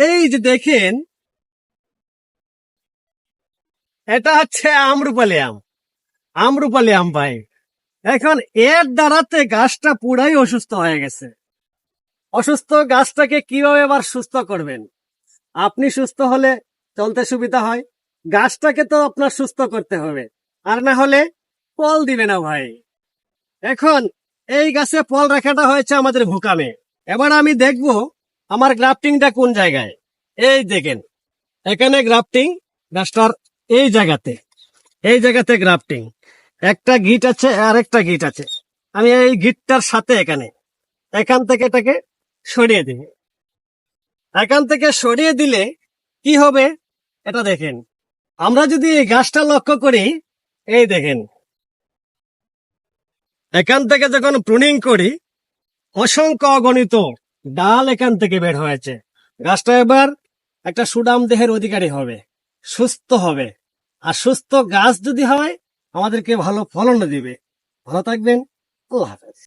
এই যে দেখেন, এটা হচ্ছে আমরুপালি আম। আমরুপালি আম ভাই। এখন এর দ্বারাতে গাছটা পুরাই অসুস্থ হয়ে গেছে। অসুস্থ গাছটাকে কীভাবে আবার সুস্থ করবেন? আপনি সুস্থ হলে চলতে সুবিধা হয়। গাছটাকে তো আপনার সুস্থ করতে হবে। আর না হলে ফল দিবে না ভাই। এখন এই গাছে ফল রাখাটা হয়েছে আমাদের ভুকামে এবার আমি দেখব আমার গ্রাফটিংটা কোন জায়গায়? এই দেখেন, এখানে গ্রাফটিং গাছটার এই জায়গাতে এই জায়গাতে গ্রাফটিং। একটা গিট আছে আর একটা গিট আছে। আমি এই গিটটার সাথে এখানে, এখান থেকে এটাকে সরিয়ে দিই এখান থেকে সরিয়ে দিলে কি হবে? এটা দেখেন। আমরা যদি এই গাছটা লক্ষ্য করি, এই দেখেন। এখান থেকে যখন প্রুনিং করি, অসংখ্য অগণিত ডাল এখান থেকে বের হয়েছে। গাছটা এবার একটা সুডাম দেহের অধিকারী হবে, সুস্থ হবে। আর সুস্থ গাছ যদি হয়, আমাদেরকে ভালো ফলন দিবে। ভালো থাকবেন, আল্লাহ হাফেজ।